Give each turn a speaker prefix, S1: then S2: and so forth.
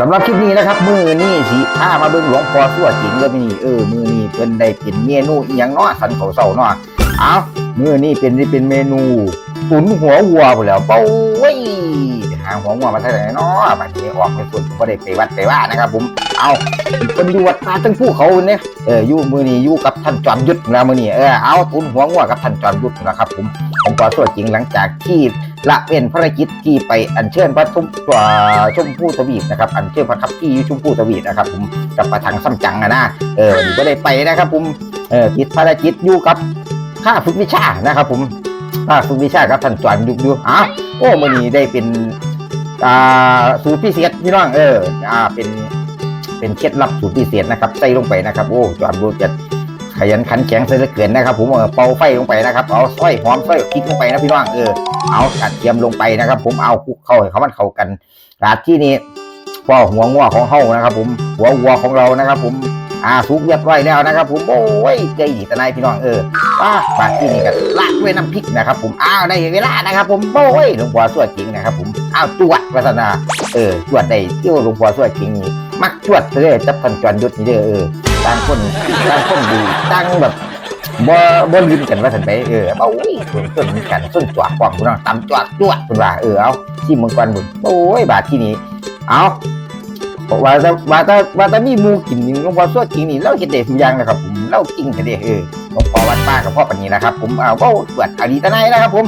S1: สำหรับคลิปนี้นะครับ มือนี่สิถ้ามาเบิ่งหลวงพ่อสั่วจิงเลยนี่เออมือนี่เพิ่นได้เป็นเมนูอีหยังเนาะสันเขาเศร้าเนาะเอามือนี่เป็นเป็นเมนูตุ๋นหัววัวพุ่นแล้วเป้าเว้ยหาหัววัวมาเท่ไหร่เนาะบัดนี้ออกไปส่วนผมก็ได้ไปวัดไปว่านะครับ ผมเอาเพิ่นอยู่วัดตาทั้งภูเขาเนี่ยเอออยู่มือนี่อยู่กับท่านจอมยุทธแล้วมือนี่เออเอาตุ๋นหัววัวกับท่านจอมยุทธนะครับ ผมผมก็สั่วจิงหลังจากที่ ละเว้นภารกิจที่ไปอัญเชิญพระทุมชมพู่ทวีปนะครับอัญเชิญพระคับที่ชมพู่ทวีปนะครับผมกับประทังซ้ำจังอะนะเออนี่ก็ได้ไปนะครับผมเออติดภารกิจอยู่กับข้าฝึกวิชานะครับ ผมข้าฝึกวิชากับท่านจวนยุกยู่อะโอ้มื่อนี้ได้เป็นอ่าสูตรพิเศษพี่น้องเอออ่าเป็นเป็นเคล็ดลับสูตรพิเศษนะครับใส่ลงไปนะครับ โอ้จวนดูจะ ขยันขันแข็งเสียเหลือเกินนะครับ ผมเออเป่าไฟลงไปนะครับเอาสร้อยหอมสร้อยพริกลงไปนะพี่น้องเออเอากระเทียมลงไปนะครับ ผมเอาคุกเข้าให้เขามันเข้ากันราดที่นี่พ่อหัวงัวของเฮานะครับ ผมหัววัวของเรานะครับ ผมอ่าสุกเรียบร้อยแล้วนะครับ ผมโอ้ยใจดีแต่นายพี่น้องเออป้าปาที่นี่กันลาดด้วยน้ำพริกนะครับ ผมอ้าวได้เวลานะครับ ผมโอ้ยหลวงพ่อสวดจริงนะครับ ผมอ้าวจวดวัฒนาเออจวดได้เที่ยวหลวงพ่อสวดจริงนี่มักจวดเลยจับกันจวนยุดนี่เด้อเออ ต่างคนต่างคนดีต่างแบบบ่บ่ลืมกันว่าสันไปเออเอาอุ้ยส่วนต้นมีกันส้นจวกป้องพี่น้องตำจวกจวกคุณว่าเออเอาที่เมืองกวนบุญโอ้ยบาทที่นี้เอาว่าแต่ว่าแต่ว่าแต่มีหมูกินนี่หลวงพ่อสวดจริงนี่เราเฮ็ดได้ทุกอย่างนะครับผมเราจริงกันเด้เออหลวงพ่อวัดป้ากับพ่อปานนี้นะครับผมเอาเว้าตรวจอดีตนายนะครับผม